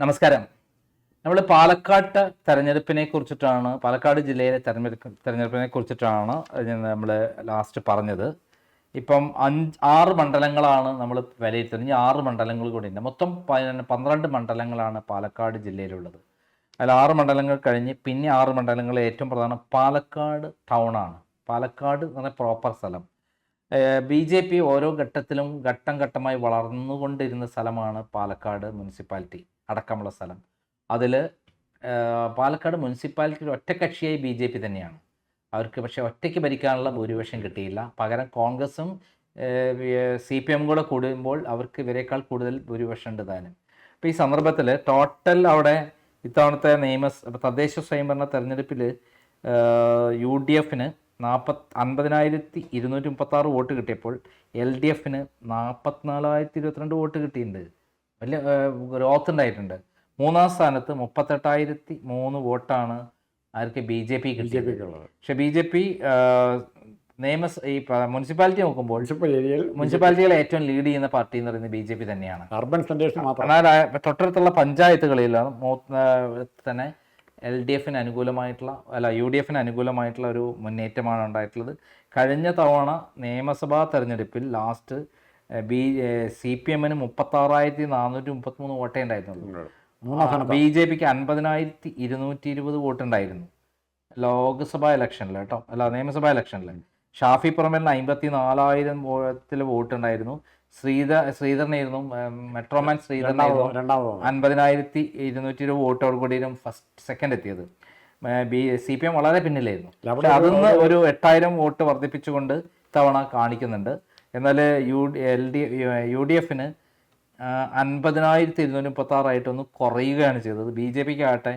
നമസ്കാരം. നമ്മൾ പാലക്കാട്ട് തെരഞ്ഞെടുപ്പിനെ കുറിച്ചിട്ടാണ് പാലക്കാട് ജില്ലയിലെ തെരഞ്ഞെടുപ്പ് തെരഞ്ഞെടുപ്പിനെ കുറിച്ചിട്ടാണ് നമ്മൾ ലാസ്റ്റ് പറഞ്ഞത്. ഇപ്പം അഞ്ച് ആറ് മണ്ഡലങ്ങളാണ് നമ്മൾ വിലയിരുത്തുന്നത്. ഇനി ആറ് മണ്ഡലങ്ങൾ കൂടി ഉണ്ട് മൊത്തം പന്ത്രണ്ട് മണ്ഡലങ്ങളാണ് പാലക്കാട് ജില്ലയിലുള്ളത്. അതിൽ ആറ് മണ്ഡലങ്ങൾ കഴിഞ്ഞ് പിന്നെ ആറ് മണ്ഡലങ്ങൾ ഏറ്റവും പ്രധാനം പാലക്കാട് ടൗണാണ് പാലക്കാട് എന്ന് പറഞ്ഞാൽ പ്രോപ്പർ സ്ഥലം. ബി ജെ പി ഓരോ ഘട്ടത്തിലും ഘട്ടം ഘട്ടമായി വളർന്നുകൊണ്ടിരുന്ന സ്ഥലമാണ് പാലക്കാട് മുനിസിപ്പാലിറ്റി. അടക്കമുള്ള സ്ഥലം. അതിൽ പാലക്കാട് മുനിസിപ്പാലിറ്റിയിൽ ഒറ്റക്കക്ഷിയായി ബി ജെ പി തന്നെയാണ്. അവർക്ക് പക്ഷേ ഒറ്റയ്ക്ക് ഭരിക്കാനുള്ള ഭൂരിപക്ഷം കിട്ടിയില്ല. പകരം കോൺഗ്രസും സി പി എം കൂടെ കൂടുമ്പോൾ അവർക്ക് ഇവരെക്കാൾ കൂടുതൽ ഭൂരിപക്ഷം ഉണ്ട് താനും. അപ്പോൾ ഈ സന്ദർഭത്തിൽ ടോട്ടൽ അവിടെ ഇത്തവണത്തെ നിയമ തദ്ദേശ സ്വയംഭരണ തെരഞ്ഞെടുപ്പിൽ യു ഡി എഫിന് നാൽപ്പത്തി അൻപതിനായിരത്തി ഇരുന്നൂറ്റി മുപ്പത്തി ആറ് വോട്ട് കിട്ടിയപ്പോൾ എൽ ഡി എഫിന് നാൽപ്പത്തിനാലായിരത്തി ഇരുപത്തിരണ്ട് വോട്ട് കിട്ടിയിട്ടുണ്ട്. വലിയ ഗ്രോത്ത് ഉണ്ടായിട്ടുണ്ട്. മൂന്നാം സ്ഥാനത്ത് മുപ്പത്തെട്ടായിരത്തി മൂന്ന് വോട്ടാണ് ആർക്ക്? ബി ജെ പി കിട്ടിയത്. പക്ഷെ ബി ജെ പി നിയമ ഈ മുനിസിപ്പാലിറ്റി നോക്കുമ്പോൾ മുനിസിപ്പാലിറ്റികളെ ഏറ്റവും ലീഡ് ചെയ്യുന്ന പാർട്ടി എന്ന് പറയുന്നത് ബി ജെ പി തന്നെയാണ്. അർബൻ എന്നാൽ തൊട്ടടുത്തുള്ള പഞ്ചായത്തുകളിലാണ് തന്നെ എൽ ഡി എഫിന് അനുകൂലമായിട്ടുള്ള അല്ല യു ഡി എഫിന് അനുകൂലമായിട്ടുള്ള ഒരു മുന്നേറ്റമാണ് ഉണ്ടായിട്ടുള്ളത്. കഴിഞ്ഞ തവണ നിയമസഭാ തെരഞ്ഞെടുപ്പിൽ ലാസ്റ്റ് ബി സി പി എമ്മിന് മുപ്പത്താറായിരത്തി നാനൂറ്റി മുപ്പത്തി മൂന്ന് വോട്ടേ ഉണ്ടായിരുന്നുള്ളൂ ബി ജെ പിക്ക് അൻപതിനായിരത്തി ഇരുന്നൂറ്റി ഇരുപത് വോട്ട് ഉണ്ടായിരുന്നു ലോക്സഭാ ഇലക്ഷനിൽ കേട്ടോ. അല്ല നിയമസഭാ ഇലക്ഷനിൽ ഷാഫി പുറമേലിന് അമ്പത്തി നാലായിരം വോട്ടിൽ വോട്ട് ഉണ്ടായിരുന്നു ശ്രീധർ ശ്രീധരനായിരുന്നു മെട്രോമാൻ ശ്രീധരനായിരുന്നു. അൻപതിനായിരത്തി ഇരുന്നൂറ്റി ഇരുപത് വോട്ടോട് കൂടിയും ഫസ്റ്റ് സെക്കൻഡ് എത്തിയത്. ബി സി പി എം വളരെ പിന്നിലായിരുന്നു. പക്ഷെ അതിന്ന് ഒരു എട്ടായിരം വോട്ട് വർദ്ധിപ്പിച്ചുകൊണ്ട് ഇത്തവണ കാണിക്കുന്നുണ്ട്. എന്നാൽ U L D U D എഫിന് അൻപതിനായിരത്തി ഇരുന്നൂറ്റി മുപ്പത്താറായിട്ട് ഒന്ന് കുറയുകയാണ് ചെയ്തത്. ബി ജെ പിക്ക് ആകട്ടെ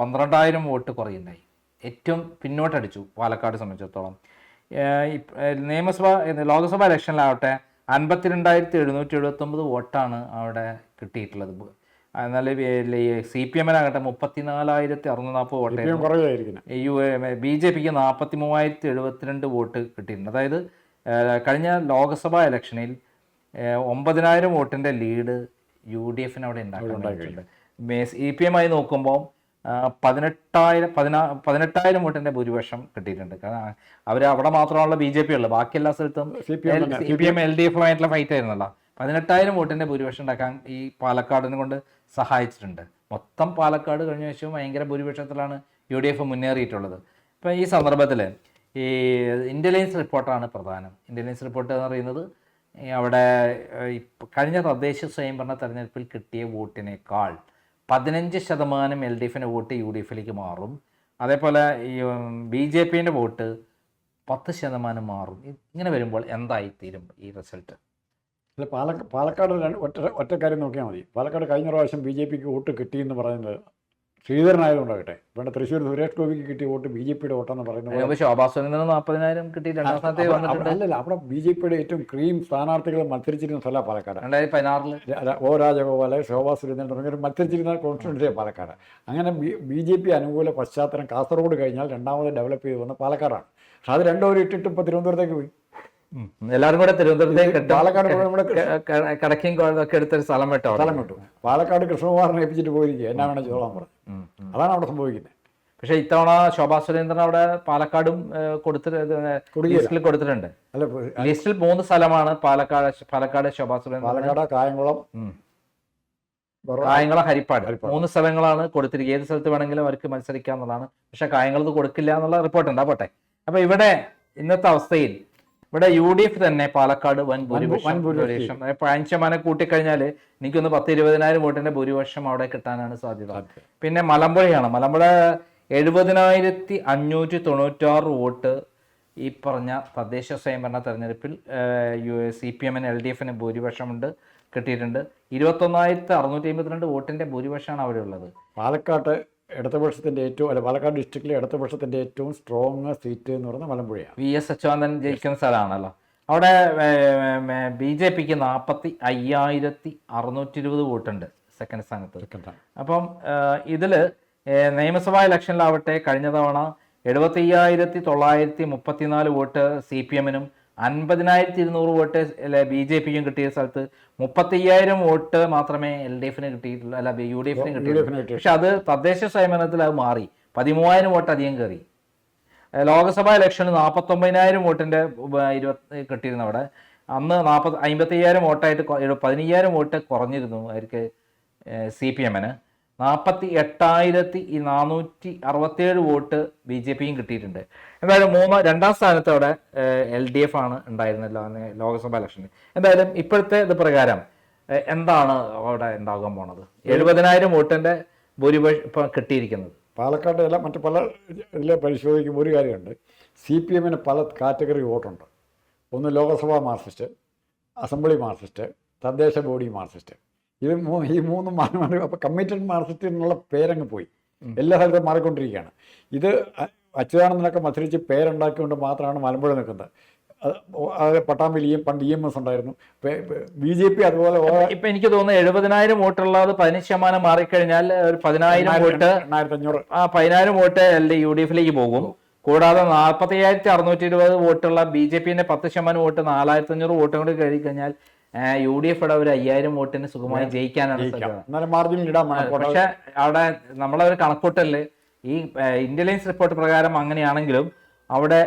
പന്ത്രണ്ടായിരം വോട്ട് കുറയുണ്ടായി. ഏറ്റവും പിന്നോട്ടടിച്ചു പാലക്കാട് സംബന്ധിച്ചിടത്തോളം. നിയമസഭ ലോക്സഭ ഇലക്ഷനിലാവട്ടെ അൻപത്തിരണ്ടായിരത്തി എഴുന്നൂറ്റി എഴുപത്തൊമ്പത് വോട്ടാണ് അവിടെ കിട്ടിയിട്ടുള്ളത്. എന്നാൽ സി പി എമ്മിനാകട്ടെ മുപ്പത്തിനാലായിരത്തി അറുന്നൂറ്റി നാൽപ്പത് വോട്ട് യു ബി ജെ പിക്ക് നാൽപ്പത്തി മൂവായിരത്തി എഴുപത്തിരണ്ട് വോട്ട് കിട്ടിയിട്ടുണ്ട്. അതായത് കഴിഞ്ഞ ലോക്സഭാ ഇലക്ഷനിൽ ഒമ്പതിനായിരം വോട്ടിന്റെ ലീഡ് യു ഡി എഫിന് അവിടെ ഉണ്ടാക്കാൻ കഴിഞ്ഞിട്ടുണ്ട് ഇ പി എം ആയി നോക്കുമ്പോൾ പതിനെട്ടായിരം പതിനാ പതിനെട്ടായിരം വോട്ടിന്റെ ഭൂരിപക്ഷം കിട്ടിയിട്ടുണ്ട്. കാരണം അവർ അവിടെ മാത്രമുള്ള ബി ജെ പി ഉള്ളത്. ബാക്കി എല്ലാ സ്ഥലത്തും സി പി എം തന്നെ. C P M L D എഫുമായിട്ടുള്ള fight ആയിരുന്നല്ലോ. പതിനെട്ടായിരം വോട്ടിന്റെ ഭൂരിപക്ഷം ഉണ്ടാക്കാൻ ഈ പാലക്കാടിനെ കൊണ്ട് സഹായിച്ചിട്ടുണ്ട്. മൊത്തം പാലക്കാട് കഴിഞ്ഞ വർഷവും ഭയങ്കര ഭൂരിപക്ഷത്തിലാണ് യു ഡി എഫ് മുന്നേറിയിട്ടുള്ളത്. ഇപ്പം ഈ സന്ദർഭത്തിൽ ഈ ഇന്റലിജൻസ് റിപ്പോർട്ടാണ് പ്രധാനം. ഇന്റലിജൻസ് റിപ്പോർട്ട് എന്ന് പറയുന്നത് അവിടെ കഴിഞ്ഞ തദ്ദേശ സ്വയംഭരണ തെരഞ്ഞെടുപ്പിൽ കിട്ടിയ വോട്ടിനേക്കാൾ പതിനഞ്ച് ശതമാനം എൽ ഡി എഫിന്റെ വോട്ട് യു ഡി എഫിലേക്ക് മാറും. അതേപോലെ ഈ ബി ജെ പിന്റെ വോട്ട് പത്ത് ശതമാനം മാറും. ഇങ്ങനെ വരുമ്പോൾ എന്തായിത്തീരും ഈ റിസൾട്ട് അല്ല പാലക്കാട് പാലക്കാട് ഒറ്റ ഒറ്റക്കാര്യം നോക്കിയാൽ മതി. പാലക്കാട് കഴിഞ്ഞ പ്രാവശ്യം ബി ജെ പിക്ക് വോട്ട് കിട്ടിയെന്ന് പറയുന്നത് ശ്രീധരനായതുകൊണ്ടാകട്ടെ വേണ്ട തൃശ്ശൂർ സുരേഷ് ഗോപിക്ക് കിട്ടിയ വോട്ട് ബി ജെ പിയുടെ വോട്ടെന്ന് പറയുന്നത് അതിനുമുമ്പ് ശോഭാ സുരേന്ദ്രൻ നാൽപ്പതിനായിരം കിട്ടി രണ്ടാം അല്ലല്ല അവിടെ ബി ജെ പിയുടെ ഏറ്റവും ക്രീം സ്ഥാനാർത്ഥികൾ മത്സരിച്ചിരുന്ന സ്ഥല പാലക്കാട്. രണ്ടായിരത്തി പതിനാറിൽ ഒ ഓ രാജഗോപാലെ ശോഭാ സുരേന്ദ്രൻ തുടങ്ങിയ മത്സരിച്ചിരുന്ന കോൺസ്റ്റിറ്റ്യൻസിയാണ് പാലക്കാട്. അങ്ങനെ ബി ജെ പി അനുകൂല പശ്ചാത്തലം കാസർഗോഡ് കഴിഞ്ഞാൽ രണ്ടാമത് ഡെവലപ്പ് ചെയ്ത് വന്ന പാലക്കാടാണ്. പക്ഷെ അത് രണ്ടുപേരും ഇട്ടിട്ട് ഇപ്പോൾ തിരുവനന്തപുരത്തേക്ക് പോയി. എല്ലാവരും കൂടെ തിരുവനന്തപുരത്തേക്ക്. പാലക്കാട് പോയി നമ്മുടെ ക- ക- കടക്കയും കോഴൊക്കെ എടുത്തൊരു സ്ഥലം വെട്ടോ സ്ഥലം കിട്ടും പാലക്കാട് കൃഷ്ണകുമാറിനെ ഏൽപ്പിച്ചിട്ട് പോയിരിക്കുക എന്നാ വേണം ചെയ്തോളാൻ പറഞ്ഞു. അതാണ് അവിടെ സംഭവിക്കുന്നത്. പക്ഷെ ഇത്തവണ ശോഭാ സുരേന്ദ്രൻ അവിടെ പാലക്കാടും കൊടുത്തിട്ട് ലിസ്റ്റിൽ കൊടുത്തിട്ടുണ്ട്. അല്ല ലിസ്റ്റിൽ മൂന്ന് സ്ഥലമാണ് പാലക്കാട് പാലക്കാട് ശോഭാ സുരേന്ദ്രൻ. പാലക്കാട് കായംകുളം കായംകുളം ഹരിപ്പാട്. മൂന്ന് സ്ഥലങ്ങളാണ് കൊടുത്തിരിക്കുക ഏത് സ്ഥലത്ത് വേണമെങ്കിലും അവർക്ക് മത്സരിക്കാം എന്നുള്ളതാണ് പക്ഷെ കായംകുളത്ത് കൊടുക്കില്ല എന്നുള്ള റിപ്പോർട്ട് ഉണ്ടാവട്ടെ പോട്ടെ. അപ്പൊ ഇവിടെ ഇന്നത്തെ അവസ്ഥയിൽ ഇവിടെ യു ഡി എഫ് തന്നെ പാലക്കാട് വൻ ഭൂരിപക്ഷം. ശതമാനം കൂട്ടിക്കഴിഞ്ഞാൽ എനിക്കൊന്ന് പത്ത് ഇരുപതിനായിരം വോട്ടിന്റെ ഭൂരിപക്ഷം അവിടെ കിട്ടാനാണ് സാധ്യത. സാധ്യത. പിന്നെ മലമ്പുഴയാണ്. മലമ്പുഴ എഴുപതിനായിരത്തി അഞ്ഞൂറ്റി തൊണ്ണൂറ്റാറ് വോട്ട് ഈ പറഞ്ഞ തദ്ദേശ സ്വയംഭരണ തെരഞ്ഞെടുപ്പിൽ യു സി പി എമ്മിന് എൽ ഡി എഫിന് ഭൂരിപക്ഷമുണ്ട് കിട്ടിയിട്ടുണ്ട്. ഇരുപത്തൊന്നായിരത്തി അറുന്നൂറ്റി അമ്പത്തിരണ്ട് വോട്ടിന്റെ ഭൂരിപക്ഷമാണ് അവിടെ ഉള്ളത്. പാലക്കാട്ട് ഇടതുപക്ഷത്തിന്റെ ഏറ്റവും അല്ല പാലക്കാട് ഡിസ്ട്രിക്റ്റിലെ ഇടതുപക്ഷത്തിന്റെ ഏറ്റവും സ്ട്രോങ് സീറ്റ് എന്ന് പറയുന്നത് മലമ്പുഴയാണ്. വി എസ് അച്യുതാനന്ദൻ ജയിക്കുന്ന സ്ഥലമാണല്ലോ. അവിടെ ബി ജെ പിക്ക് നാൽപ്പത്തി അയ്യായിരത്തി അറുന്നൂറ്റി ഇരുപത് വോട്ടുണ്ട് സെക്കൻഡ് സ്ഥാനത്ത് അപ്പം ഇതിൽ നിയമസഭാ ഇലക്ഷനിലാവട്ടെ കഴിഞ്ഞ തവണ എഴുപത്തി അയ്യായിരത്തി തൊള്ളായിരത്തി മുപ്പത്തിനാല് വോട്ട് സി പി എമ്മിനും അൻപതിനായിരത്തി ഇരുന്നൂറ് വോട്ട് ബി ജെ പിക്കും കിട്ടിയ സ്ഥലത്ത് മുപ്പത്തയ്യായിരം വോട്ട് മാത്രമേ എൽ ഡി എഫിന് കിട്ടിയിട്ടുള്ളൂ. അല്ല യു ഡി എഫിന് കിട്ടിയിട്ടുള്ളൂ. പക്ഷെ അത് തദ്ദേശ സ്വയംഭരണത്തിൽ അത് മാറി. പതിമൂവായിരം വോട്ട് അധികം കയറി. ലോക്സഭാ ഇലക്ഷന് നാൽപ്പത്തൊമ്പതിനായിരം വോട്ടിന്റെ ഇരുപത്തി കിട്ടിയിരുന്നു അവിടെ. അന്ന് നാൽപ്പത് അമ്പത്തയ്യായിരം വോട്ടായിട്ട് പതിനയ്യായിരം വോട്ട് കുറഞ്ഞിരുന്നു അവർക്ക് സി പി എമ്മിന്. നാൽപ്പത്തി എട്ടായിരത്തി നാനൂറ്റി അറുപത്തിയേഴ് വോട്ട് ബി ജെ പിയും കിട്ടിയിട്ടുണ്ട്. എന്തായാലും മൂന്ന് രണ്ടാം സ്ഥാനത്ത് അവിടെ എൽ ഡി എഫ് ആണ് ഉണ്ടായിരുന്നത് ലോകസഭാ ഇലക്ഷനിൽ എന്തായാലും ഇപ്പോഴത്തെ ഇത് പ്രകാരം എന്താണ് അവിടെ ഉണ്ടാകാൻ പോണത്? എഴുപതിനായിരം വോട്ടിന്റെ ഭൂരിപക്ഷം ഇപ്പം കിട്ടിയിരിക്കുന്നത്. പാലക്കാട് അല്ല മറ്റു പല ഇതിലെ പരിശോധിക്കുമ്പോൾ ഒരു കാര്യമുണ്ട്. സി പി എമ്മിന് പല കാറ്റഗറി വോട്ടുണ്ട്. ഒന്ന് ലോകസഭാ മാർക്സിസ്റ്റ് അസംബ്ലി മാർക്സിസ്റ്റ് തദ്ദേശ ബോഡി മാർക്സിസ്റ്റ്. മൂ ഈ മൂന്ന് മാറി അപ്പോൾ കമ്മിറ്റഡ് മാർസിറ്റി എന്നുള്ള പേരങ്ങ് പോയി. എല്ലാ സ്ഥലത്തും മാറിക്കൊണ്ടിരിക്കുകയാണ്. ഇത് അച്യുതാനന്ദനൊക്കെ മത്സരിച്ച് പേരുണ്ടാക്കിക്കൊണ്ട് മാത്രമാണ് മലമ്പുഴ നിൽക്കുന്നത്. അത് അത് പട്ടാമ്പിലിയും പണ്ട് ഇ എം എസ് ഉണ്ടായിരുന്നു. ബി ജെ പി അതുപോലെ ഇപ്പൊ എനിക്ക് തോന്നുന്നു എഴുപതിനായിരം വോട്ടുള്ളത് പതിനഞ്ച് ശതമാനം മാറിക്കഴിഞ്ഞാൽ ഒരു പതിനായിരം വോട്ട് അഞ്ഞൂറ് ആ പതിനായിരം വോട്ട് അല്ലെ യു ഡി എഫിലേക്ക് പോകും. കൂടാതെ നാൽപ്പത്തി അയ്യായിരത്തി അറുന്നൂറ്റി ഇരുപത് വോട്ടുള്ള ബി ജെ പിന്റെ പത്ത് ശതമാനം വോട്ട് നാലായിരത്തി അഞ്ഞൂറ് വോട്ടും കൂടി കഴി കഴിഞ്ഞാൽ യു ഡി എഫ് ഒരു അയ്യായിരം വോട്ടിന് സുഖമായി ജയിക്കാനാണ് പക്ഷെ അവിടെ നമ്മളെ ഒരു കണക്കൂട്ടലിൽ ഈ ഇന്റലിജൻസ് റിപ്പോർട്ട് പ്രകാരം അങ്ങനെയാണെങ്കിലും അവിടെ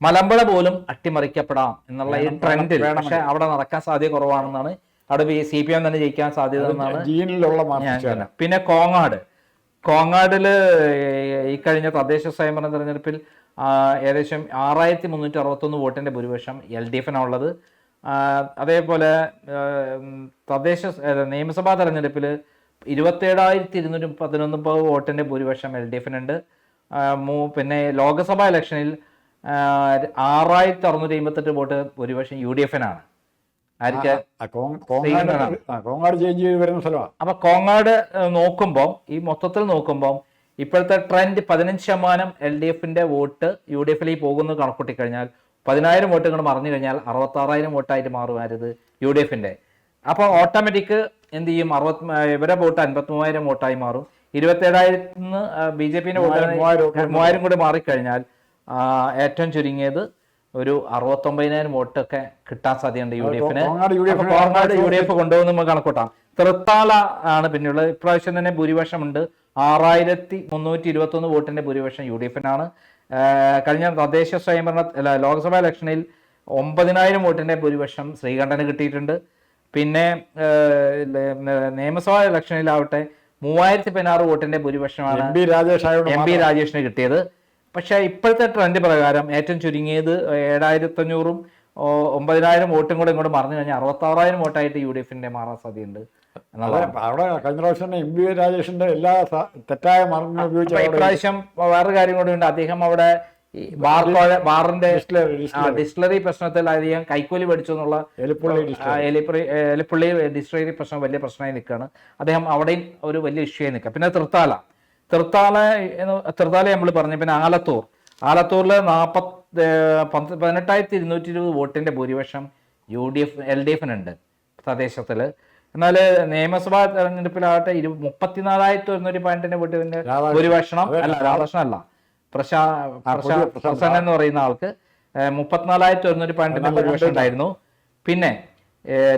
മലമ്പുഴ പോലും അട്ടിമറിക്കപ്പെടാം എന്നുള്ള ഈ ട്രെൻഡിൽ പക്ഷെ അവിടെ നടക്കാൻ സാധ്യത കുറവാണെന്നാണ് അവിടെ സി പി എം തന്നെ ജയിക്കാൻ സാധ്യത എന്നാണ് പിന്നെ കോങ്ങാട്. കോങ്ങാടിൽ ഈ കഴിഞ്ഞ തദ്ദേശ സ്വയംഭരണ തെരഞ്ഞെടുപ്പിൽ ഏകദേശം ആറായിരത്തി മുന്നൂറ്റി അറുപത്തൊന്ന് വോട്ടിന്റെ ഭൂരിപക്ഷം എൽ ഡി എഫിനുള്ളത് അതേപോലെ തദ്ദേശ നിയമസഭാ തെരഞ്ഞെടുപ്പിൽ ഇരുപത്തേഴായിരത്തി ഇരുന്നൂറ്റി പതിനൊന്ന് വോട്ടിന്റെ ഭൂരിപക്ഷം എൽ ഡി എഫിനുണ്ട് പിന്നെ ലോക്സഭാ ഇലക്ഷനിൽ ആറായിരത്തി അറുന്നൂറ്റി അമ്പത്തെട്ട് വോട്ട് ഭൂരിപക്ഷം യു ഡി എഫിനാണ്. കോങ്ങാട് ചേഞ്ച് വരുന്ന സ്ഥലമാണ് അപ്പൊ കോങ്ങാട് നോക്കുമ്പോൾ ഈ മൊത്തത്തിൽ നോക്കുമ്പോൾ ഇപ്പോഴത്തെ ട്രെൻഡ് പതിനഞ്ച് ശതമാനം എൽ ഡി എഫിന്റെ വോട്ട് യു ഡി എഫിലേക്ക് പോകുന്നു കണക്കൂട്ടി കഴിഞ്ഞാൽ വോട്ട് വോട്ടുകൾ മറിഞ്ഞു കഴിഞ്ഞാൽ അറുപത്താറായിരം വോട്ടായിട്ട് മാറുമായിരുന്നത് യു ഡി എഫിന്റെ അപ്പൊ ഓട്ടോമാറ്റിക് എന്ത് ചെയ്യും? അറുപത്തി ഇവരെ വോട്ട് അൻപത്തി മൂവായിരം വോട്ടായി മാറും. ഇരുപത്തേഴായിരത്തി നിന്ന് ബി ജെ പിന്റെ വോട്ട് മൂവായിരം കൂടി മാറിക്കഴിഞ്ഞാൽ ഏറ്റവും ചുരുങ്ങിയത് ഒരു അറുപത്തൊമ്പതിനായിരം വോട്ടൊക്കെ കിട്ടാൻ സാധ്യതയുണ്ട് യു ഡി എഫിന് Kongad U D Kongad U D F കൊണ്ടുപോകുന്ന നമുക്ക് കണക്കൂട്ടാം. തൃത്താല ആണ് പിന്നെയുള്ളത് ഇപ്രാവശ്യം തന്നെ ഭൂരിപക്ഷമുണ്ട്. ആറായിരത്തി മുന്നൂറ്റി ഇരുപത്തി ഒന്ന് വോട്ടിന്റെ ഭൂരിപക്ഷം യു ഡി എഫിനാണ് കഴിഞ്ഞ തദ്ദേശ സ്വയംഭരണ ലോക്സഭ ഇലക്ഷനിൽ ഒമ്പതിനായിരം വോട്ടിന്റെ ഭൂരിപക്ഷം ശ്രീകണ്ഠന് കിട്ടിയിട്ടുണ്ട്. പിന്നെ നിയമസഭാ ഇലക്ഷനിലാവട്ടെ മൂവായിരത്തി പതിനാറ് വോട്ടിന്റെ ഭൂരിപക്ഷമാണ് M B Rajesh M P രാജേഷിന് കിട്ടിയത്. പക്ഷേ ഇപ്പോഴത്തെ ട്രെൻഡ് പ്രകാരം ഏറ്റവും ചുരുങ്ങിയത് ഏഴായിരത്തി അഞ്ഞൂറും ഒമ്പതിനായിരം വോട്ടും കൂടെ ഇങ്ങോട്ട് മറിഞ്ഞു കഴിഞ്ഞാൽ അറുപത്തി ആറായിരം വോട്ടായിട്ട് യു ഡി എഫിന്റെ മാറാൻ സാധ്യതയുണ്ട്. അവിടെ കഴിഞ്ഞ പ്രാവശ്യം എം ബി രാജേഷിന്റെ എല്ലാ തെറ്റായ മാർഗങ്ങൾ ഉപയോഗിച്ച് ഇപ്രാവശ്യം വേറൊരു കാര്യം കൂടി ഉണ്ട്. അദ്ദേഹം അവിടെ ബാറിന്റെ ഡിസ്റ്റിലറി, പ്രശ്നത്തിൽ അധികം കൈക്കൂലി പഠിച്ചു എന്നുള്ള എലിപ്പുള്ളി ഡിസ്റ്റിലറി. പ്രശ്നം വലിയ പ്രശ്നമായി നിൽക്കുകയാണ്. അദ്ദേഹം അവിടെയും ഒരു വലിയ ഇഷ്യൂ ആയി നിൽക്കുക. പിന്നെ തൃത്താല. തൃത്താല എന്ന് തൃത്താല നമ്മൾ പറഞ്ഞു. പിന്നെ ആലത്തൂർ. ആലത്തൂരിൽ നാൽപ്പത്തി പതിനെട്ടായിരത്തി ഇരുന്നൂറ്റി ഇരുപത് വോട്ടിന്റെ ഭൂരിപക്ഷം U D F L D എഫിനുണ്ട് പ്രദേശത്തിൽ എന്നാൽ നിയമസഭാ തെരഞ്ഞെടുപ്പിലാകട്ടെ ഇരു മുപ്പത്തിനാലായിരത്തി ഒരുന്നൂറ്റി പതിനെട്ടിന്റെ വോട്ടിന്റെ ഭൂരിപക്ഷം അല്ല രാധാകൃഷ്ണൻ അല്ല പ്രശാ പ്രശാന്ത്. എന്ന് പറയുന്ന ആൾക്ക് മുപ്പത്തിനാലായിരത്തി ഒരുന്നൂറ്റി പതിനെട്ടിന്റെ ഭൂരിപക്ഷം ഉണ്ടായിരുന്നു. പിന്നെ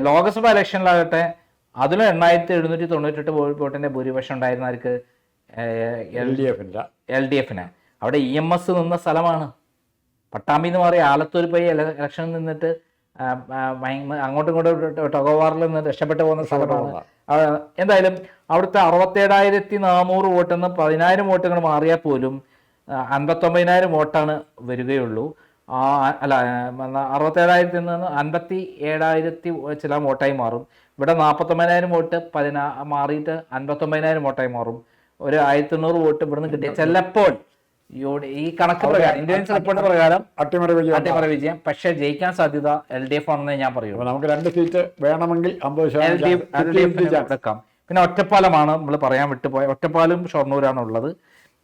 ലോക്സഭാ ഇലക്ഷനിലാകട്ടെ അതിലും എണ്ണായിരത്തി എഴുന്നൂറ്റി തൊണ്ണൂറ്റെട്ട് എട്ട് വോട്ടിന്റെ ഭൂരിപക്ഷം ഉണ്ടായിരുന്ന ആർക്ക്? എൽ ഡി എഫിന്റെ. എൽ ഡി എഫിന്. അവിടെ ഇ എം എസ് നിന്ന സ്ഥലമാണ്. പട്ടാമ്പി എന്ന് പറയുക ആലത്തൂർ പോയി ഇലക്ഷനിൽ നിന്നിട്ട് അങ്ങോട്ടും ഇങ്ങോട്ടും ടൊഗോവാറിൽ നിന്ന് രക്ഷപ്പെട്ടു പോകുന്ന സ്ഥലമാണ്. എന്തായാലും അവിടുത്തെ അറുപത്തേഴായിരത്തി നാനൂറ് വോട്ടിൽ നിന്ന് പതിനായിരം വോട്ടുകൾ മാറിയാൽ പോലും അൻപത്തൊമ്പതിനായിരം വോട്ടാണ് വരികയുള്ളൂ. ആ, അല്ല അറുപത്തേഴായിരത്തി നിന്ന് അൻപത്തി ഏഴായിരത്തി ചില വോട്ടായി മാറും. ഇവിടെ നാൽപ്പത്തൊമ്പതിനായിരം വോട്ട് പതിനാ മാറിയിട്ട് അൻപത്തൊമ്പതിനായിരം വോട്ടായി മാറും. ഒരു ആയിരത്തി എണ്ണൂറ് വോട്ട് ഇവിടുന്ന് കിട്ടിയ ചിലപ്പോൾ ഈ കണക്ക് പ്രകാരം ഇന്ത്യൻസ് റിപ്പോർട്ട് പ്രകാരം അട്ടിമറി വിജയം. അട്ടിമറി വിജയം. പക്ഷേ ജയിക്കാൻ സാധ്യത എൽ ഡി എഫ് ആണെന്ന് ഞാൻ പറയൂ നമുക്ക് രണ്ട് സീറ്റ് വേണമെങ്കിൽ എടുക്കാം പിന്നെ ഒറ്റപ്പാലമാണ് നമ്മൾ പറയാൻ വിട്ടുപോയ ഒറ്റപ്പാലും ഷൊർണൂരാണ് ഉള്ളത്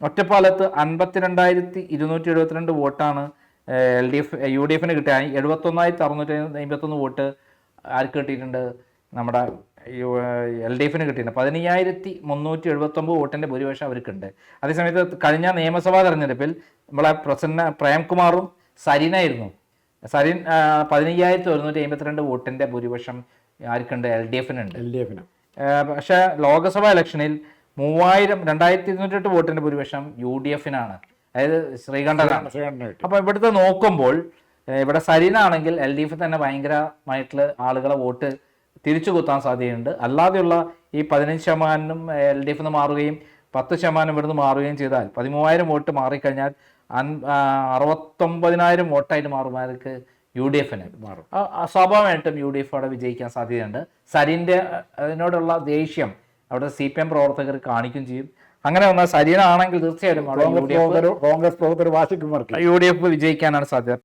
ഒറ്റപ്പാലത്ത് അൻപത്തിരണ്ടായിരത്തി ഇരുന്നൂറ്റി എഴുപത്തിരണ്ട് വോട്ടാണ് L D F U D എഫിന് കിട്ടിയ എഴുപത്തൊന്നായിരത്തി അറുന്നൂറ്റി അമ്പത്തൊന്ന് വോട്ട് ആർക്ക് കിട്ടിയിട്ടുണ്ട്? നമ്മുടെ എൽ ഡി എഫിന് കിട്ടിയിട്ടുണ്ട്. പതിനയ്യായിരത്തി മുന്നൂറ്റി എഴുപത്തൊമ്പത് വോട്ടിന്റെ ഭൂരിപക്ഷം അവർക്കുണ്ട്. അതേസമയത്ത് കഴിഞ്ഞ നിയമസഭാ തെരഞ്ഞെടുപ്പിൽ നമ്മളെ പ്രസന്ന പ്രേംകുമാറും സരിനായിരുന്നു സരിൻ പതിനയ്യായിരത്തി ഒരുന്നൂറ്റി അമ്പത്തിരണ്ട് വോട്ടിന്റെ ഭൂരിപക്ഷം ആർക്കുണ്ട്? എൽ ഡി എഫിനുണ്ട്. എൽ ഡി എഫിന്. പക്ഷേ ലോക്സഭാ ഇലക്ഷനിൽ മൂവായിരം രണ്ടായിരത്തി ഇരുന്നൂറ്റെട്ട് വോട്ടിന്റെ ഭൂരിപക്ഷം യു ഡി എഫിനാണ്. അതായത് ശ്രീകണ്ഠനാണ്. അപ്പൊ അപ്പോൾ ഇവിടുത്തെ നോക്കുമ്പോൾ ഇവിടെ സരീനാണെങ്കിൽ എൽ ഡി എഫ് തന്നെ ഭയങ്കരമായിട്ടുള്ള ആളുകളെ വോട്ട് തിരിച്ചു കുത്താൻ സാധ്യതയുണ്ട്. അല്ലാതെയുള്ള ഈ പതിനഞ്ച് ശതമാനം എൽ ഡി എഫ് നിന്ന് മാറുകയും പത്ത് ശതമാനം ഇവിടുന്ന് മാറുകയും ചെയ്താൽ പതിമൂവായിരം വോട്ട് മാറിക്കഴിഞ്ഞാൽ അൻ അറുപത്തൊമ്പതിനായിരം വോട്ടായിട്ട് മാറുമാർക്ക് യു ഡി എഫിന് മാറും. സ്വാഭാവികമായിട്ടും യു ഡി എഫ് അവിടെ വിജയിക്കാൻ സാധ്യതയുണ്ട്. സരിന്റെ അതിനോടുള്ള ദേഷ്യം അവിടെ സി പി എം പ്രവർത്തകർ കാണിക്കും ചെയ്യും. അങ്ങനെ വന്നാൽ സരീനാണെങ്കിൽ തീർച്ചയായും അവിടെ യു കോൺഗ്രസ് പ്രവർത്തകർ കോൺഗ്രസ് പ്രവർത്തകർ വാശിക്കും യു ഡി എഫ് വിജയിക്കാനാണ് സാധ്യത.